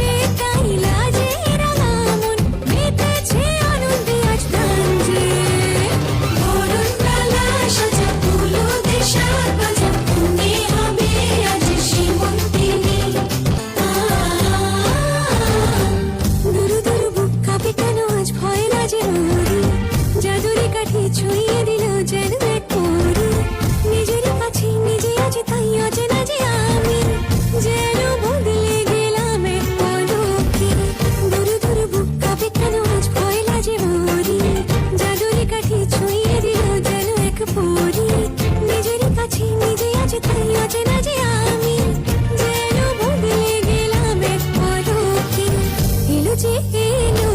கைலாஷே Kailash you.